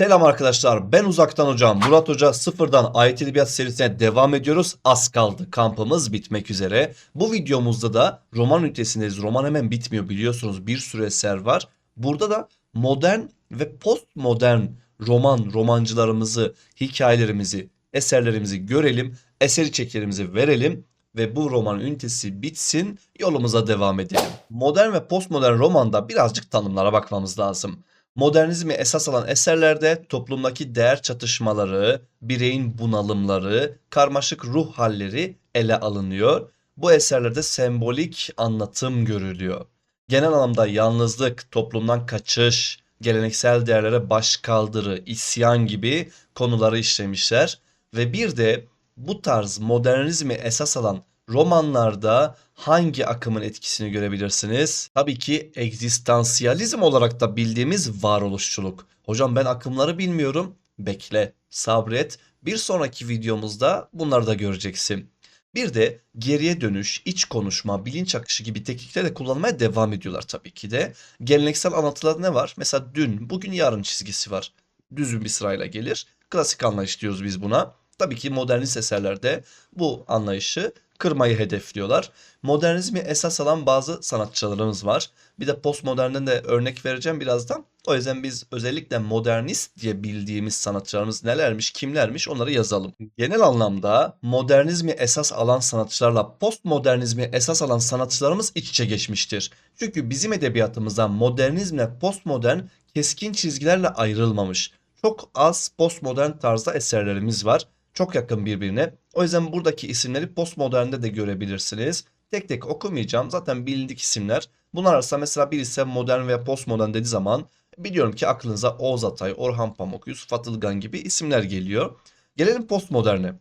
Selam arkadaşlar ben uzaktan hocam Murat Hoca sıfırdan ayet edebiyat serisine devam ediyoruz. Az kaldı kampımız bitmek üzere. Bu videomuzda da roman ünitesindeyiz. Roman hemen bitmiyor biliyorsunuz bir sürü eser var. Burada da modern ve postmodern roman romancılarımızı, hikayelerimizi, eserlerimizi görelim. Eser içeriklerimizi verelim ve bu roman ünitesi bitsin yolumuza devam edelim. Modern ve postmodern romanda birazcık tanımlara bakmamız lazım. Modernizmi esas alan eserlerde toplumdaki değer çatışmaları, bireyin bunalımları, karmaşık ruh halleri ele alınıyor. Bu eserlerde sembolik anlatım görülüyor. Genel anlamda yalnızlık, toplumdan kaçış, geleneksel değerlere başkaldırı, isyan gibi konuları işlemişler. Ve bir de bu tarz modernizmi esas alan romanlarda hangi akımın etkisini görebilirsiniz? Tabii ki egzistansiyalizm olarak da bildiğimiz varoluşçuluk. Hocam ben akımları bilmiyorum. Bekle, sabret. Bir sonraki videomuzda bunları da göreceksin. Bir de geriye dönüş, iç konuşma, bilinç akışı gibi tekniklerle kullanmaya devam ediyorlar tabii ki de. Geleneksel anlatılarda ne var? Mesela dün, bugün, yarın çizgisi var. Düzgün bir sırayla gelir. Klasik anlayış diyoruz biz buna. Tabii ki modernist eserlerde bu anlayışı kırmayı hedefliyorlar. Modernizmi esas alan bazı sanatçılarımız var. Bir de postmodernden de örnek vereceğim birazdan. O yüzden biz özellikle modernist diye bildiğimiz sanatçılarımız nelermiş, kimlermiş onları yazalım. Genel anlamda modernizmi esas alan sanatçılarla postmodernizmi esas alan sanatçılarımız iç içe geçmiştir. Çünkü bizim edebiyatımızda modernizmle postmodern keskin çizgilerle ayrılmamış. Çok az postmodern tarzda eserlerimiz var. Çok yakın birbirine. O yüzden buradaki isimleri postmodernde de görebilirsiniz. Tek tek okumayacağım. Zaten bilindik isimler. Bunlar arasında mesela birisi modern veya postmodern dediği zaman biliyorum ki aklınıza Oğuz Atay, Orhan Pamuk, Yusuf Atılgan gibi isimler geliyor. Gelelim postmoderne.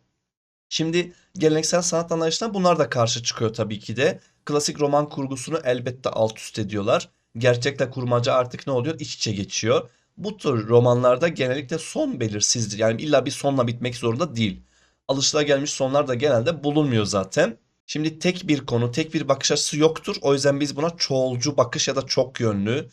Şimdi geleneksel sanat anlayışına bunlar da karşı çıkıyor tabii ki de. Klasik roman kurgusunu elbette alt üst ediyorlar. Gerçekle kurmaca artık ne oluyor? İç içe geçiyor. Bu tür romanlarda genellikle son belirsizdir. Yani illa bir sonla bitmek zorunda değil. Alışılagelmiş sonlar da genelde bulunmuyor zaten. Şimdi tek bir konu, tek bir bakış açısı yoktur. O yüzden biz buna çoğulcu bakış ya da çok yönlü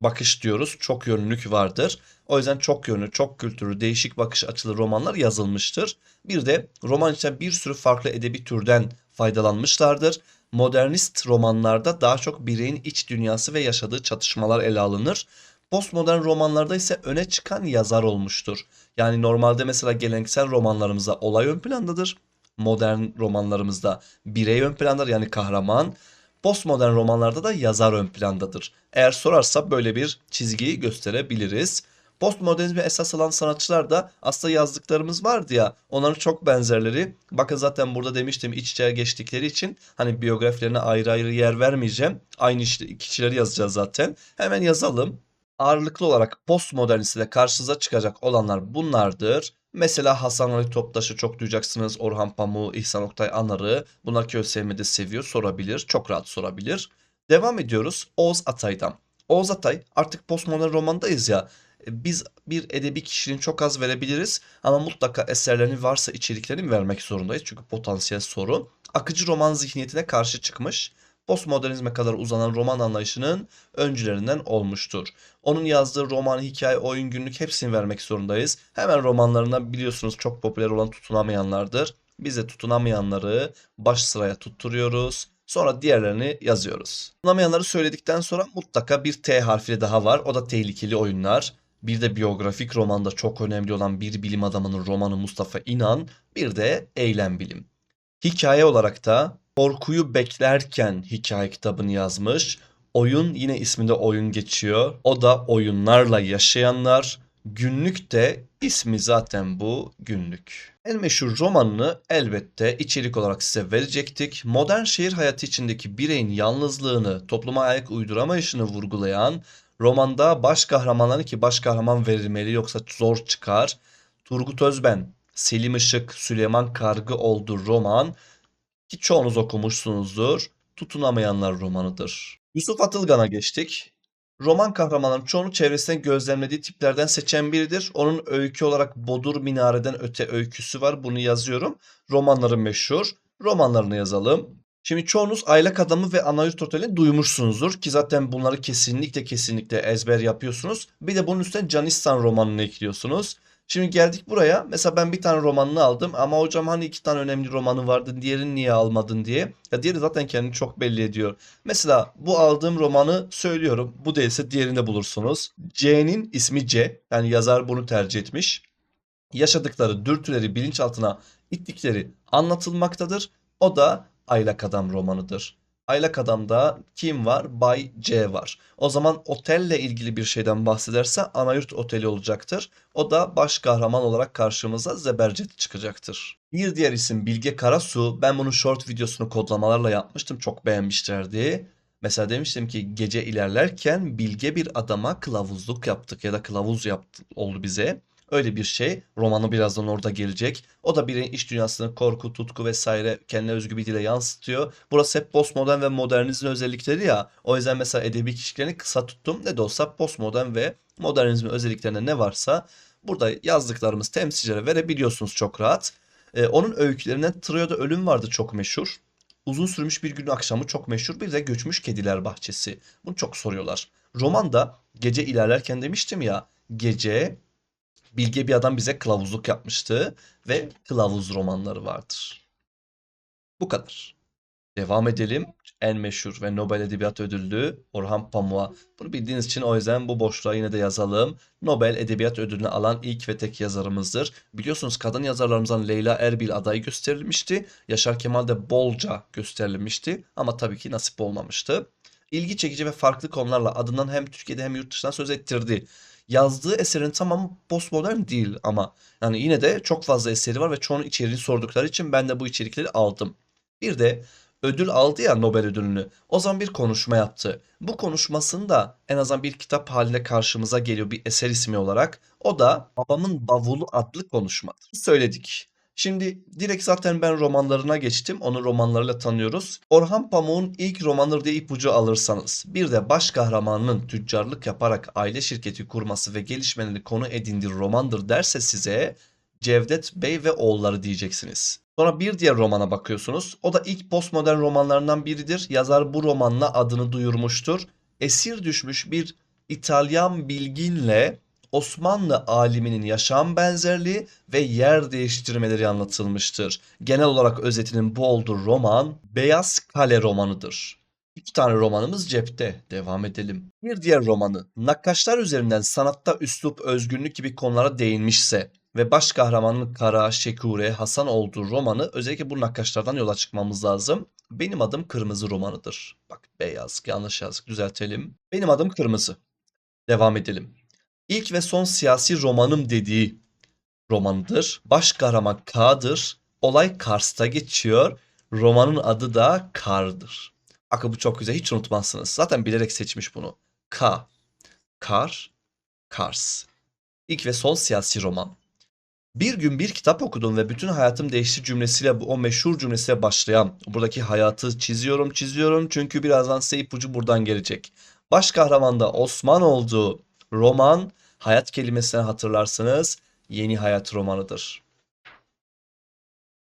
bakış diyoruz. Çok yönlülük vardır. O yüzden çok yönlü, çok kültürlü, değişik bakış açılı romanlar yazılmıştır. Bir de roman içinde bir sürü farklı edebi türden faydalanmışlardır. Modernist romanlarda daha çok bireyin iç dünyası ve yaşadığı çatışmalar ele alınır. Postmodern romanlarda ise öne çıkan yazar olmuştur. Yani normalde mesela geleneksel romanlarımızda olay ön plandadır. Modern romanlarımızda birey ön plandadır yani kahraman. Postmodern romanlarda da yazar ön plandadır. Eğer sorarsa böyle bir çizgiyi gösterebiliriz. Postmodernizme esas alan sanatçılar da aslında yazdıklarımız vardı ya onların çok benzerleri. Bakın zaten burada demiştim iç içe geçtikleri için hani biyografilerine ayrı ayrı yer vermeyeceğim. Aynı kişileri yazacağız zaten. Hemen yazalım. Ağırlıklı olarak postmodernist ile karşınıza çıkacak olanlar bunlardır. Mesela Hasan Ali Toptaş'ı çok duyacaksınız. Orhan Pamuk'u, İhsan Oktay Anar'ı. Bunlar ki ÖSYM'de seviyor, sorabilir. Çok rahat sorabilir. Devam ediyoruz Oğuz Atay'dan. Oğuz Atay artık postmodern romandayız ya. e, Biz bir edebi kişiliğini çok az verebiliriz ama mutlaka eserlerini varsa içeriklerini vermek zorundayız. Çünkü potansiyel sorun. Akıcı roman zihniyetine karşı çıkmış postmodernizme kadar uzanan roman anlayışının öncülerinden olmuştur. Onun yazdığı roman, hikaye, oyun, günlük hepsini vermek zorundayız. Hemen romanlarına biliyorsunuz çok popüler olan tutunamayanlardır. Biz de tutunamayanları baş sıraya tutturuyoruz. Sonra diğerlerini yazıyoruz. Tutunamayanları söyledikten sonra mutlaka bir T harfi daha var. O da tehlikeli oyunlar. Bir de biyografik romanda çok önemli olan bir bilim adamının romanı Mustafa İnan. Bir de eylem bilim. Hikaye olarak da Korkuyu beklerken hikaye kitabını yazmış. Oyun yine isminde oyun geçiyor. O da oyunlarla yaşayanlar. Günlük de ismi zaten bu günlük. En meşhur romanını elbette içerik olarak size verecektik. Modern şehir hayatı içindeki bireyin yalnızlığını, topluma ayak uyduramayışını vurgulayan romanda baş kahramanları ki baş kahraman verilmeli yoksa zor çıkar. Turgut Özben, Selim Işık, Süleyman Kargı oldu roman ki çoğunuz okumuşsunuzdur. Tutunamayanlar romanıdır. Yusuf Atılgan'a geçtik. Roman kahramanların çoğunu çevresinde gözlemlediği tiplerden seçen biridir. Onun öykü olarak Bodur Minare'den öte öyküsü var. Bunu yazıyorum. Romanları meşhur. Romanlarını yazalım. Şimdi çoğunuz Aylak Adamı ve Anayurt Oteli duymuşsunuzdur ki zaten bunları kesinlikle kesinlikle ezber yapıyorsunuz. Bir de bunun üstüne Canistan romanını ekliyorsunuz. Şimdi geldik buraya. Mesela ben bir tane romanını aldım ama hocam hani iki tane önemli romanı vardı. Diğerini niye almadın diye. Ya diğeri zaten kendini çok belli ediyor. Mesela bu aldığım romanı söylüyorum. Bu değilse diğerini de bulursunuz. C'nin ismi C. Yani yazar bunu tercih etmiş. Yaşadıkları dürtüleri bilinçaltına ittikleri anlatılmaktadır. O da Aylak Adam romanıdır. Aylak Adam'da kim var? Bay C var. O zaman otelle ilgili bir şeyden bahsederse Anayurt Oteli olacaktır. O da baş kahraman olarak karşımıza Zebercet çıkacaktır. Bir diğer isim Bilge Karasu. Ben bunun short videosunu kodlamalarla yapmıştım. Çok beğenmişlerdi. Mesela demiştim ki gece ilerlerken bilge bir adama kılavuzluk yaptık ya da kılavuz yaptı oldu bize. Öyle bir şey. Romanı birazdan orada gelecek. O da birinin iç dünyasını korku, tutku vesaire kendine özgü bir dile yansıtıyor. Burası hep postmodern ve modernizmin özellikleri ya. O yüzden mesela edebi kişiliklerini kısa tuttum. Ne de olsa postmodern ve modernizmin özelliklerinde ne varsa burada yazdıklarımız temsilcilere verebiliyorsunuz çok rahat. Ee, onun öykülerinden Trio'da Ölüm vardı çok meşhur. Uzun sürmüş bir gün akşamı çok meşhur. Bir de Göçmüş Kediler Bahçesi. Bunu çok soruyorlar. Romanda gece ilerlerken demiştim ya. Gece bilge bir adam bize kılavuzluk yapmıştı ve kılavuz romanları vardır. Bu kadar. Devam edelim. En meşhur ve Nobel Edebiyat Ödüllü Orhan Pamuk'a. Bunu bildiğiniz için o yüzden bu boşluğa yine de yazalım. Nobel Edebiyat Ödülünü alan ilk ve tek yazarımızdır. Biliyorsunuz kadın yazarlarımızdan Leyla Erbil adayı gösterilmişti. Yaşar Kemal de bolca gösterilmişti ama tabii ki nasip olmamıştı. İlgi çekici ve farklı konularla adından hem Türkiye'de hem yurt dışından söz ettirdi yazdığı eserin tamamı postmodern değil ama yani yine de çok fazla eseri var ve çoğunun içeriğini sordukları için ben de bu içerikleri aldım. Bir de ödül aldı ya Nobel ödülünü. O zaman bir konuşma yaptı. Bu konuşmasında en azından bir kitap haline karşımıza geliyor bir eser ismi olarak. O da Babamın Bavulu adlı konuşma. Söyledik. Şimdi direkt zaten ben romanlarına geçtim. Onu romanlarıyla tanıyoruz. Orhan Pamuk'un ilk romanları diye ipucu alırsanız, bir de baş kahramanının tüccarlık yaparak aile şirketi kurması ve gelişmeleri konu edindiği romandır derse size Cevdet Bey ve oğulları diyeceksiniz. Sonra bir diğer romana bakıyorsunuz. O da ilk postmodern romanlarından biridir. Yazar bu romanla adını duyurmuştur. Esir düşmüş bir İtalyan bilginle Osmanlı aliminin yaşam benzerliği ve yer değiştirmeleri anlatılmıştır. Genel olarak özetinin bu olduğu roman Beyaz Kale romanıdır. İki tane romanımız cepte. Devam edelim. Bir diğer romanı nakkaşlar üzerinden sanatta üslup, özgünlük gibi konulara değinmişse ve baş kahramanın Kara, Şekure, Hasan olduğu romanı özellikle bu nakkaşlardan yola çıkmamız lazım. Benim adım Kırmızı romanıdır. Bak beyaz yanlış yazdık düzeltelim. Benim adım Kırmızı. Devam edelim. İlk ve son siyasi romanım dediği romanıdır. Baş kahraman K'dır. Olay Kars'ta geçiyor. Romanın adı da Kar'dır. Bakın bu çok güzel hiç unutmazsınız. Zaten bilerek seçmiş bunu. K. Kar. Kars. İlk ve son siyasi roman. Bir gün bir kitap okudum ve bütün hayatım değişti cümlesiyle o meşhur cümlesiyle başlayan buradaki hayatı çiziyorum çiziyorum çünkü birazdan size ipucu buradan gelecek. Baş kahramanda Osman olduğu roman hayat kelimesini hatırlarsınız yeni hayat romanıdır.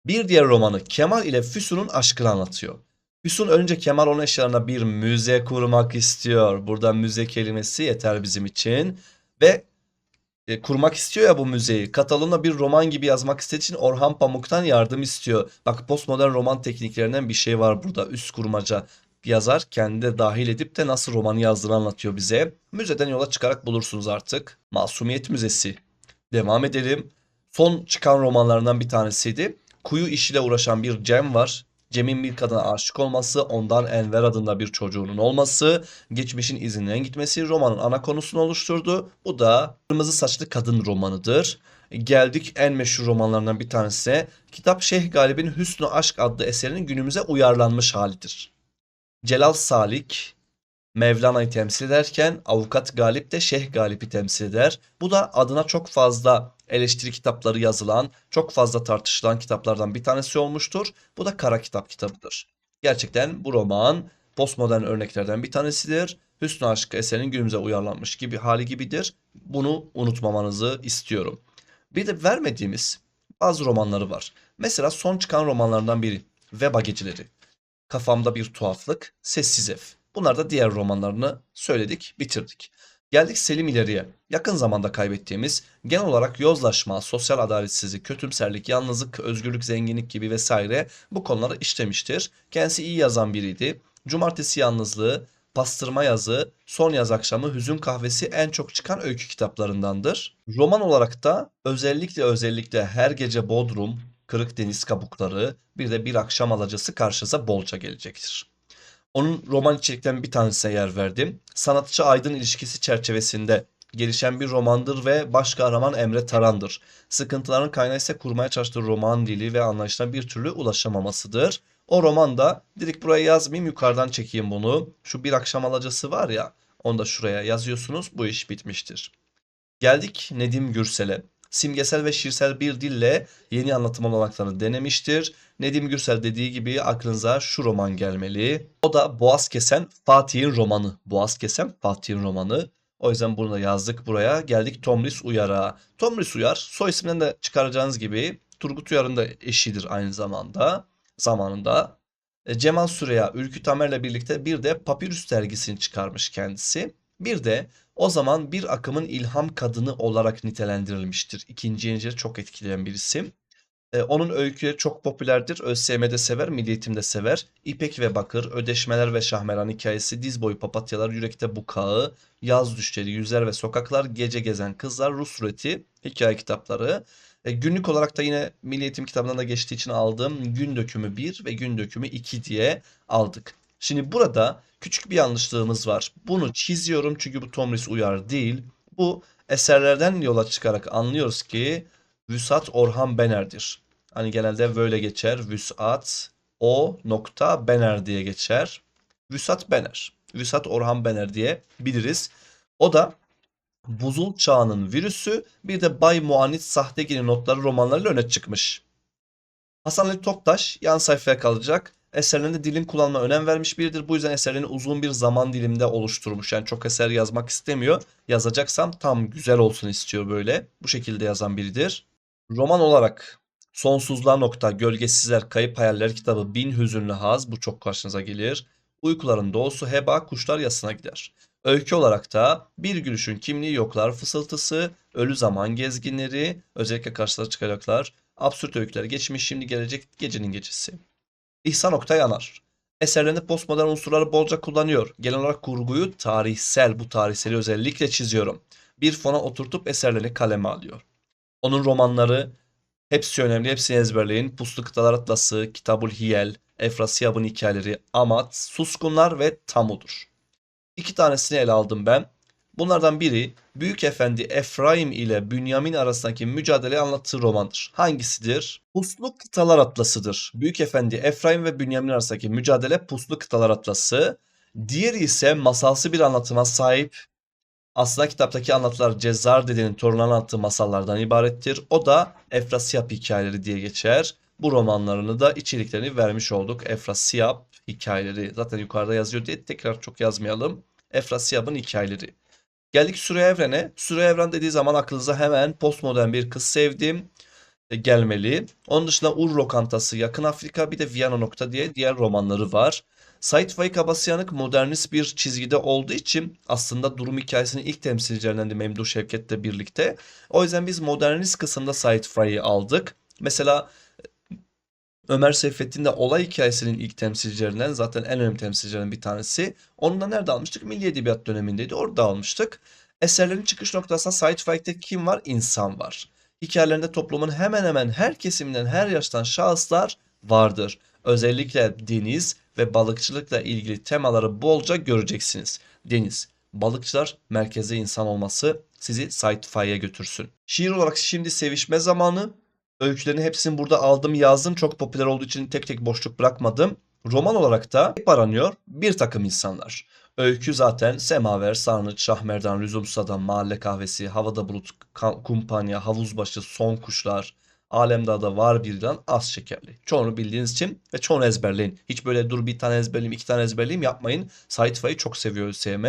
Bir diğer romanı Kemal ile Füsun'un aşkını anlatıyor. Füsun önce Kemal onun eşyalarına bir müze kurmak istiyor. Burada müze kelimesi yeter bizim için. Ve e, kurmak istiyor ya bu müzeyi. Katalon'a bir roman gibi yazmak istediği için Orhan Pamuk'tan yardım istiyor. Bak postmodern roman tekniklerinden bir şey var burada. Üst kurmaca yazar kendi de dahil edip de nasıl romanı yazdığını anlatıyor bize. Müzeden yola çıkarak bulursunuz artık. Masumiyet Müzesi. Devam edelim. Son çıkan romanlarından bir tanesiydi. Kuyu işiyle uğraşan bir Cem var. Cem'in bir kadına aşık olması, ondan Enver adında bir çocuğunun olması, geçmişin izinden gitmesi romanın ana konusunu oluşturdu. Bu da Kırmızı Saçlı Kadın romanıdır. Geldik en meşhur romanlarından bir tanesi. Kitap Şeyh Galip'in Hüsnü Aşk adlı eserinin günümüze uyarlanmış halidir. Celal Salik Mevlana'yı temsil ederken avukat Galip de Şeyh Galip'i temsil eder. Bu da adına çok fazla eleştiri kitapları yazılan, çok fazla tartışılan kitaplardan bir tanesi olmuştur. Bu da Kara Kitap kitabıdır. Gerçekten bu roman postmodern örneklerden bir tanesidir. Hüsnü Aşk eserinin günümüze uyarlanmış gibi hali gibidir. Bunu unutmamanızı istiyorum. Bir de vermediğimiz bazı romanları var. Mesela son çıkan romanlardan biri. Veba Geceleri. Kafamda bir tuhaflık, Sessiz Ev. Bunlar da diğer romanlarını söyledik, bitirdik. Geldik Selim İleri'ye. Yakın zamanda kaybettiğimiz genel olarak yozlaşma, sosyal adaletsizlik, kötümserlik, yalnızlık, özgürlük, zenginlik gibi vesaire bu konuları işlemiştir. Kendisi iyi yazan biriydi. Cumartesi Yalnızlığı, Pastırma Yazı, Son Yaz Akşamı, Hüzün Kahvesi en çok çıkan öykü kitaplarındandır. Roman olarak da özellikle özellikle Her Gece Bodrum, Kırık Deniz Kabukları, bir de Bir Akşam Alacası karşınıza bolca gelecektir. Onun roman içerikten bir tanesine yer verdim. Sanatçı Aydın ilişkisi çerçevesinde gelişen bir romandır ve baş kahraman Emre Taran'dır. Sıkıntıların kaynağı ise kurmaya çalıştığı roman dili ve anlayışına bir türlü ulaşamamasıdır. O romanda direkt buraya yazmayayım yukarıdan çekeyim bunu. Şu bir akşam alacası var ya onu da şuraya yazıyorsunuz bu iş bitmiştir. Geldik Nedim Gürsel'e. Simgesel ve şiirsel bir dille yeni anlatım olanaklarını denemiştir. Nedim Gürsel dediği gibi aklınıza şu roman gelmeli. O da Boğaz Kesen Fatih'in romanı. Boğaz Kesen Fatih'in romanı. O yüzden bunu da yazdık buraya. Geldik Tomris Uyar'a. Tomris Uyar soy isminden de çıkaracağınız gibi Turgut Uyar'ın da eşidir aynı zamanda. Zamanında. E, Cemal Süreya, Ülkü Tamer'le birlikte bir de Papyrus dergisini çıkarmış kendisi. Bir de o zaman bir akımın ilham kadını olarak nitelendirilmiştir. İkinci Yenicer'i çok etkileyen bir isim. Ee, onun öyküleri çok popülerdir. ÖSYM'de sever, Milli Eğitim'de sever. İpek ve Bakır, Ödeşmeler ve Şahmeran hikayesi, Diz boyu papatyalar, Yürekte bukağı, Yaz düşleri, Yüzler ve sokaklar, Gece gezen kızlar, Rus sureti, hikaye kitapları. E, günlük olarak da yine Milli Eğitim kitabından da geçtiği için aldığım Gün Dökümü 1 ve Gün Dökümü 2 diye aldık. Şimdi burada küçük bir yanlışlığımız var. Bunu çiziyorum çünkü bu Tomris uyar değil. Bu eserlerden yola çıkarak anlıyoruz ki Vüsat Orhan Bener'dir. Hani genelde böyle geçer. Vüsat o nokta Bener diye geçer. Vüsat Bener. Vüsat Orhan Bener diye biliriz. O da Buzul Çağı'nın virüsü bir de Bay Muanit Sahtegi'nin notları romanlarıyla öne çıkmış. Hasan Ali Toptaş yan sayfaya kalacak. Eserlerinde dilin kullanma önem vermiş biridir. Bu yüzden eserlerini uzun bir zaman diliminde oluşturmuş. Yani çok eser yazmak istemiyor. Yazacaksam tam güzel olsun istiyor böyle. Bu şekilde yazan biridir. Roman olarak Sonsuzluğa Nokta, Gölgesizler, Kayıp Hayaller kitabı Bin Hüzünlü Haz bu çok karşınıza gelir. Uykuların Doğusu Heba, Kuşlar Yasına Gider. Öykü olarak da Bir Gülüşün Kimliği Yoklar Fısıltısı, Ölü Zaman Gezginleri, özellikle karşılara çıkacaklar. Absürt öyküler, geçmiş, şimdi gelecek, gecenin gecesi. İhsan Oktay Anar. Eserlerinde postmodern unsurları bolca kullanıyor. Genel olarak kurguyu tarihsel, bu tarihseli özellikle çiziyorum. Bir fona oturtup eserlerini kaleme alıyor. Onun romanları hepsi önemli, hepsini ezberleyin. Puslu Kıtalar Atlası, Kitabul Hiyel, Efrasiyab'ın hikayeleri, Amat, Suskunlar ve Tamudur. İki tanesini ele aldım ben. Bunlardan biri Büyük Efendi Efraim ile Bünyamin arasındaki mücadeleyi anlattığı romandır. Hangisidir? Puslu Kıtalar Atlası'dır. Büyük Efendi Efraim ve Bünyamin arasındaki mücadele Puslu Kıtalar Atlası. Diğeri ise masalsı bir anlatıma sahip. Aslında kitaptaki anlatılar Cezzar dedenin torunu anlattığı masallardan ibarettir. O da Efrasiyap hikayeleri diye geçer. Bu romanlarını da içeriklerini vermiş olduk. Efrasiyap hikayeleri zaten yukarıda yazıyor diye tekrar çok yazmayalım. Efrasiyap'ın hikayeleri. Geldik Süre Evren'e. Süre Evren dediği zaman aklınıza hemen postmodern bir kız sevdim e, gelmeli. Onun dışında Ur Lokantası, Yakın Afrika bir de Viyana Nokta diye diğer romanları var. Sait Faik Abasyanık modernist bir çizgide olduğu için aslında durum hikayesinin ilk temsilcilerinden de Memduh Şevket'le birlikte. O yüzden biz modernist kısımda Sait Faik'i aldık. Mesela Ömer Seyfettin de olay hikayesinin ilk temsilcilerinden zaten en önemli temsilcilerinden bir tanesi. Onu da nerede almıştık? Milli Edebiyat dönemindeydi. Orada almıştık. Eserlerin çıkış noktasında Sait Faik'te kim var? İnsan var. Hikayelerinde toplumun hemen hemen her kesiminden, her yaştan şahıslar vardır. Özellikle deniz ve balıkçılıkla ilgili temaları bolca göreceksiniz. Deniz, balıkçılar, merkeze insan olması sizi Sait Faik'e götürsün. Şiir olarak şimdi sevişme zamanı, Öykülerin hepsini burada aldım yazdım. Çok popüler olduğu için tek tek boşluk bırakmadım. Roman olarak da hep aranıyor bir takım insanlar. Öykü zaten Semaver, Sarnıç, Şahmerdan, Lüzumsuz Adam, Mahalle Kahvesi, Havada Bulut, Kumpanya, Havuzbaşı, Son Kuşlar, Alemde Ada var birden az şekerli. Çoğunu bildiğiniz için ve çoğunu ezberleyin. Hiç böyle dur bir tane ezberleyeyim, iki tane ezberleyeyim yapmayın. Sait Faik'i çok seviyor ÖSYM.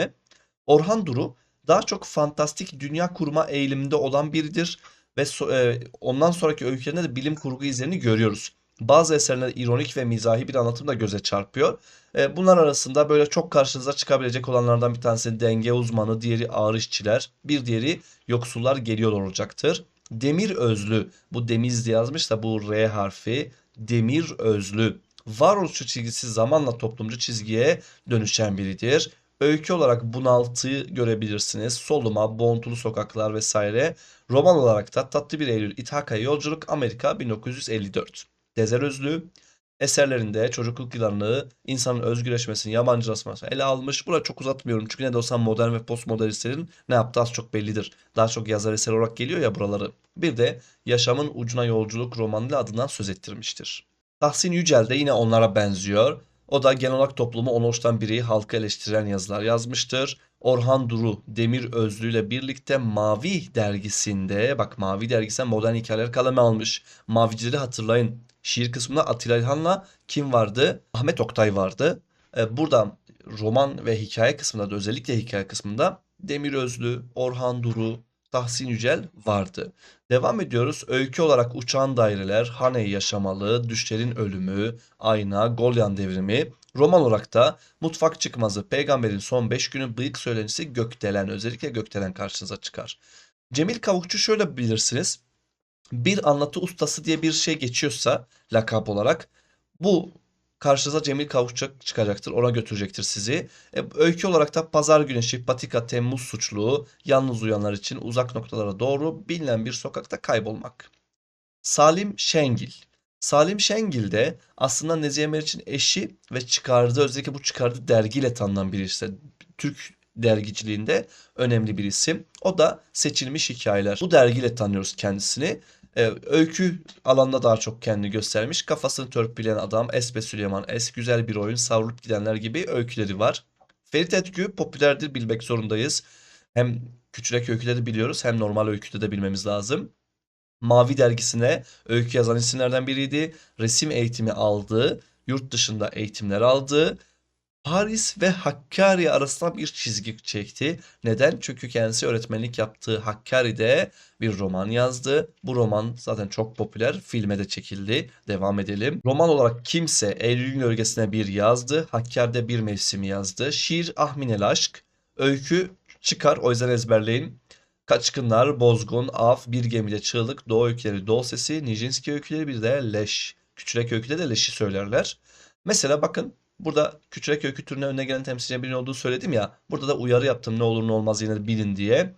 Orhan Duru daha çok fantastik dünya kurma eğiliminde olan biridir ve so- e, ondan sonraki öykülerinde de bilim kurgu izlerini görüyoruz. Bazı eserlerde ironik ve mizahi bir anlatım da göze çarpıyor. E, bunlar arasında böyle çok karşınıza çıkabilecek olanlardan bir tanesi denge uzmanı, diğeri ağır işçiler, bir diğeri yoksullar geliyor olacaktır. Demir özlü, bu demiz diye yazmış da bu R harfi, demir özlü. Varoluşçu çizgisi zamanla toplumcu çizgiye dönüşen biridir. Öykü olarak bunaltıyı görebilirsiniz. Soluma, Boğuntulu Sokaklar vesaire. Roman olarak da Tatlı Bir Eylül, İthaka'ya Yolculuk, Amerika 1954. Dezer Özlü eserlerinde çocukluk yıllarını, insanın özgürleşmesini, yabancılaşmasını ele almış. Burada çok uzatmıyorum çünkü ne de olsa modern ve postmodernistlerin ne yaptığı az çok bellidir. Daha çok yazar eser olarak geliyor ya buraları. Bir de Yaşamın Ucuna Yolculuk romanıyla adından söz ettirmiştir. Tahsin Yücel de yine onlara benziyor. O da genel olarak toplumu onurtan biri halkı eleştiren yazılar yazmıştır. Orhan Duru Demir Özlü ile birlikte Mavi dergisinde bak Mavi dergisinden modern hikayeler kaleme almış. Mavicileri hatırlayın. Şiir kısmında Atilla İlhan'la kim vardı? Ahmet Oktay vardı. Ee, burada roman ve hikaye kısmında da özellikle hikaye kısmında Demir Özlü, Orhan Duru, Tahsin Yücel vardı. Devam ediyoruz. Öykü olarak Uçan Daireler, Haney Yaşamalı, Düşlerin Ölümü, Ayna, Golyan Devrimi. Roman olarak da Mutfak Çıkmazı, Peygamberin Son 5 Günü, Bıyık Söylenisi, Gökdelen. Özellikle Gökdelen karşınıza çıkar. Cemil Kavukçu şöyle bilirsiniz. Bir anlatı ustası diye bir şey geçiyorsa lakap olarak bu karşınıza Cemil Kavukçu çıkacaktır. Ona götürecektir sizi. E, öykü olarak da Pazar Güneşi, Patika, Temmuz Suçluğu, Yalnız Uyanlar için uzak noktalara doğru bilinen bir sokakta kaybolmak. Salim Şengil. Salim Şengil de aslında Nezihe Meriç'in eşi ve çıkardığı özellikle bu çıkardığı dergiyle tanınan bir işte Türk dergiciliğinde önemli bir isim. O da seçilmiş hikayeler. Bu dergiyle tanıyoruz kendisini. Ee, öykü alanında daha çok kendini göstermiş. Kafasını törpüleyen adam, Esbe Süleyman, Es, Güzel Bir Oyun, Savrulup Gidenler gibi öyküleri var. Ferit Etgü popülerdir bilmek zorundayız. Hem küçülek öyküleri biliyoruz hem normal öyküde de bilmemiz lazım. Mavi dergisine öykü yazan isimlerden biriydi. Resim eğitimi aldı. Yurt dışında eğitimler aldı. Paris ve Hakkari arasında bir çizgi çekti. Neden? Çünkü kendisi öğretmenlik yaptığı Hakkari'de bir roman yazdı. Bu roman zaten çok popüler. Filme de çekildi. Devam edelim. Roman olarak Kimse Eylül'ün Gölgesine bir yazdı. Hakkari'de bir mevsimi yazdı. Şiir Ahminel Aşk. Öykü çıkar. O yüzden ezberleyin. Kaçkınlar, Bozgun, Av, Bir Gemide Çığlık, Doğu Öyküleri, Doğu Sesi, Nijinsky Öyküleri bir de Leş. Küçülek Öyküde de Leş'i söylerler. Mesela bakın burada Küçülek Öykü türüne önüne gelen temsilcilerin birinin olduğunu söyledim ya. Burada da uyarı yaptım ne olur ne olmaz yine bilin diye.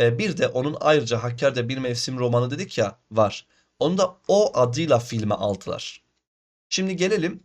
Ee, bir de onun ayrıca Hakkari'de Bir Mevsim romanı dedik ya var. Onu da o adıyla filme aldılar. Şimdi gelelim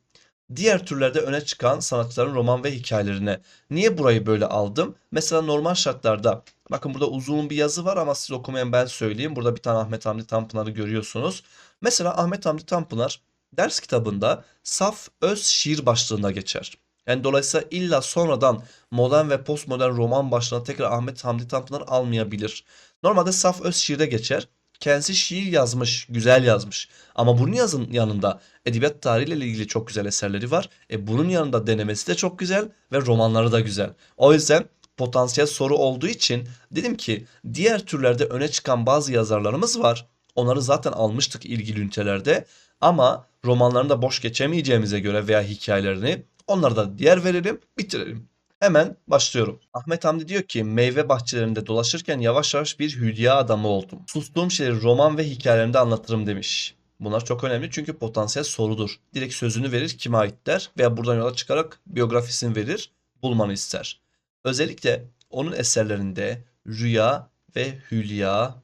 diğer türlerde öne çıkan sanatçıların roman ve hikayelerine. Niye burayı böyle aldım? Mesela normal şartlarda bakın burada uzun bir yazı var ama siz okumayan ben söyleyeyim. Burada bir tane Ahmet Hamdi Tanpınar'ı görüyorsunuz. Mesela Ahmet Hamdi Tanpınar ders kitabında saf öz şiir başlığında geçer. Yani dolayısıyla illa sonradan modern ve postmodern roman başlığına tekrar Ahmet Hamdi Tanpınar almayabilir. Normalde saf öz şiirde geçer. Kendisi şiir yazmış, güzel yazmış. Ama bunun yazın yanında edebiyat tarihiyle ilgili çok güzel eserleri var. E bunun yanında denemesi de çok güzel ve romanları da güzel. O yüzden potansiyel soru olduğu için dedim ki diğer türlerde öne çıkan bazı yazarlarımız var. Onları zaten almıştık ilgili ünitelerde. Ama romanlarını da boş geçemeyeceğimize göre veya hikayelerini onlara da diğer verelim, bitirelim. Hemen başlıyorum. Ahmet Hamdi diyor ki meyve bahçelerinde dolaşırken yavaş yavaş bir hülya adamı oldum. Sustuğum şeyleri roman ve hikayelerimde anlatırım demiş. Bunlar çok önemli çünkü potansiyel sorudur. Direkt sözünü verir kime ait der veya buradan yola çıkarak biyografisini verir bulmanı ister. Özellikle onun eserlerinde rüya ve hülya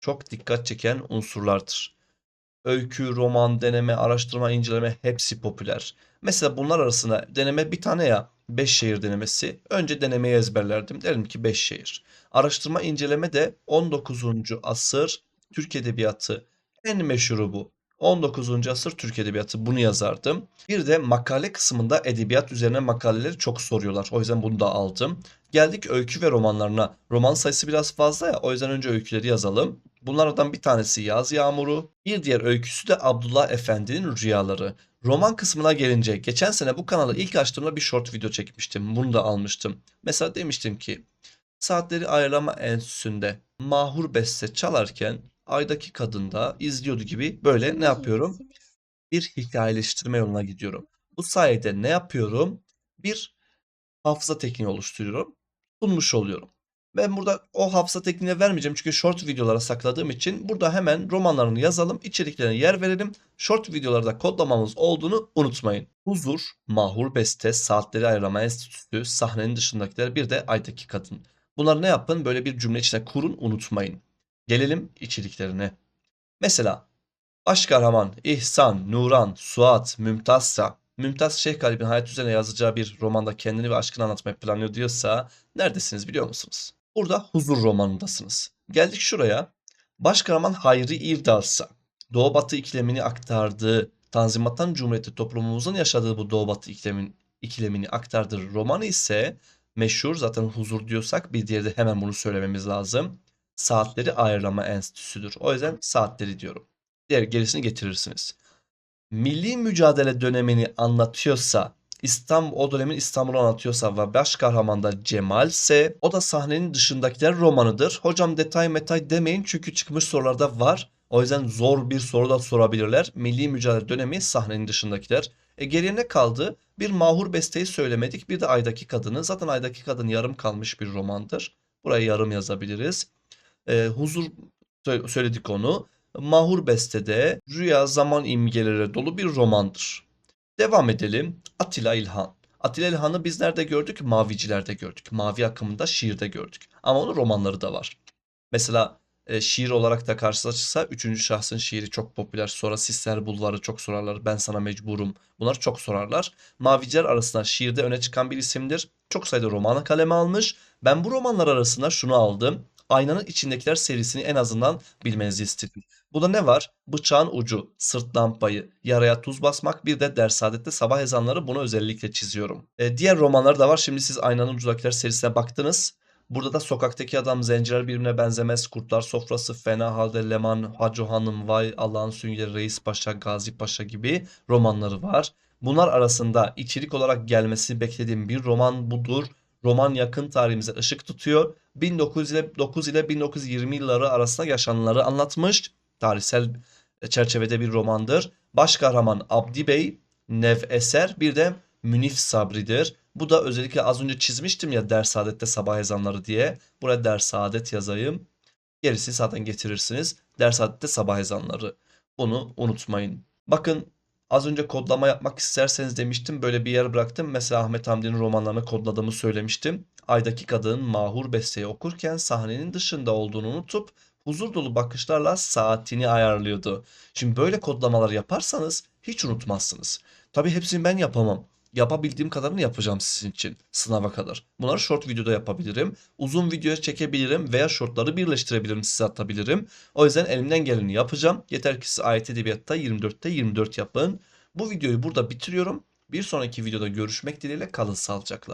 çok dikkat çeken unsurlardır. Öykü, roman, deneme, araştırma, inceleme hepsi popüler. Mesela bunlar arasında deneme bir tane ya 5 şehir denemesi. Önce denemeyi ezberlerdim. Derim ki 5 şehir. Araştırma inceleme de 19. asır Türk Edebiyatı en meşhuru bu. 19. asır Türk Edebiyatı bunu yazardım. Bir de makale kısmında edebiyat üzerine makaleleri çok soruyorlar. O yüzden bunu da aldım. Geldik öykü ve romanlarına. Roman sayısı biraz fazla ya o yüzden önce öyküleri yazalım. Bunlardan bir tanesi Yaz Yağmuru, bir diğer öyküsü de Abdullah Efendi'nin Rüyaları. Roman kısmına gelince geçen sene bu kanalı ilk açtığımda bir short video çekmiştim. Bunu da almıştım. Mesela demiştim ki Saatleri Ayarlama Enstitüsü'nde Mahur Beste çalarken Aydaki Kadın da izliyordu gibi böyle ne yapıyorum? bir hikayeleştirme yoluna gidiyorum. Bu sayede ne yapıyorum? Bir hafıza tekniği oluşturuyorum. Sunmuş oluyorum. Ben burada o hafıza tekniğini vermeyeceğim çünkü short videolara sakladığım için burada hemen romanlarını yazalım, içeriklerine yer verelim. Short videolarda kodlamamız olduğunu unutmayın. Huzur, Mahur Beste, Saatleri Ayırma Enstitüsü, sahnenin dışındakiler bir de Aydaki Kadın. Bunları ne yapın? Böyle bir cümle içine kurun, unutmayın. Gelelim içeriklerine. Mesela baş kahraman İhsan, Nuran, Suat, Mümtazsa, Mümtaz Şeyh Galip'in hayat üzerine yazacağı bir romanda kendini ve aşkını anlatmayı planlıyor diyorsa neredesiniz biliyor musunuz? Burada huzur romanındasınız. Geldik şuraya. Baş kahraman Hayri İrdalsa, Doğu Batı iklimini aktardığı, Tanzimattan Cumhuriyeti toplumumuzun yaşadığı bu Doğu Batı iklimin, ikilemini aktardığı romanı ise meşhur zaten huzur diyorsak bir diğeri de hemen bunu söylememiz lazım. Saatleri Ayarlama Enstitüsü'dür. O yüzden saatleri diyorum. Diğer gerisini getirirsiniz. Milli mücadele dönemini anlatıyorsa, İstanbul o dönemin İstanbul'u anlatıyorsa ve baş kahraman da Cemal ise o da sahnenin dışındakiler romanıdır. Hocam detay metay demeyin çünkü çıkmış sorularda var. O yüzden zor bir soru da sorabilirler. Milli mücadele dönemi sahnenin dışındakiler. E geriye ne kaldı? Bir mahur besteyi söylemedik. Bir de Ay'daki Kadını. Zaten Ay'daki Kadın yarım kalmış bir romandır. Buraya yarım yazabiliriz. E, huzur sö- söyledik onu. Mahur Beste'de rüya zaman imgeleri dolu bir romandır. Devam edelim. Atilla İlhan. Atilla İlhan'ı biz nerede gördük? Mavicilerde gördük. Mavi akımında şiirde gördük. Ama onun romanları da var. Mesela e, şiir olarak da karşısına çıksa 3. şahsın şiiri çok popüler. Sonra Sisler Bulvarı çok sorarlar. Ben sana mecburum. Bunlar çok sorarlar. Maviciler arasında şiirde öne çıkan bir isimdir. Çok sayıda romanı kaleme almış. Ben bu romanlar arasında şunu aldım. Aynanın içindekiler serisini en azından bilmenizi istedim. Bu da ne var? Bıçağın ucu, sırt lambayı, yaraya tuz basmak bir de dersadette sabah ezanları bunu özellikle çiziyorum. E, diğer romanlar da var. Şimdi siz Aynanın Ucudakiler serisine baktınız. Burada da sokaktaki adam zenciler birbirine benzemez. Kurtlar sofrası, fena halde Leman, Hacı Hanım, Vay Allah'ın süngeri, Reis Paşa, Gazi Paşa gibi romanları var. Bunlar arasında içerik olarak gelmesi beklediğim bir roman budur. Roman yakın tarihimize ışık tutuyor. 1909 ile 1920 yılları arasında yaşananları anlatmış. Tarihsel çerçevede bir romandır. Baş kahraman Abdi Bey, Nev Eser bir de Münif Sabri'dir. Bu da özellikle az önce çizmiştim ya Dersaadet'te sabah ezanları diye. Buraya Dersaadet yazayım. Gerisi zaten getirirsiniz. Dersaadet sabah ezanları. Bunu unutmayın. Bakın az önce kodlama yapmak isterseniz demiştim. Böyle bir yer bıraktım. Mesela Ahmet Hamdi'nin romanlarını kodladığımı söylemiştim. Aydaki Kadın Mahur Beste'yi okurken sahnenin dışında olduğunu unutup huzur dolu bakışlarla saatini ayarlıyordu. Şimdi böyle kodlamalar yaparsanız hiç unutmazsınız. Tabii hepsini ben yapamam. Yapabildiğim kadarını yapacağım sizin için sınava kadar. Bunları short videoda yapabilirim. Uzun videoya çekebilirim veya shortları birleştirebilirim size atabilirim. O yüzden elimden geleni yapacağım. Yeter ki siz ayet edebiyatta 24'te 24 yapın. Bu videoyu burada bitiriyorum. Bir sonraki videoda görüşmek dileğiyle kalın sağlıcakla.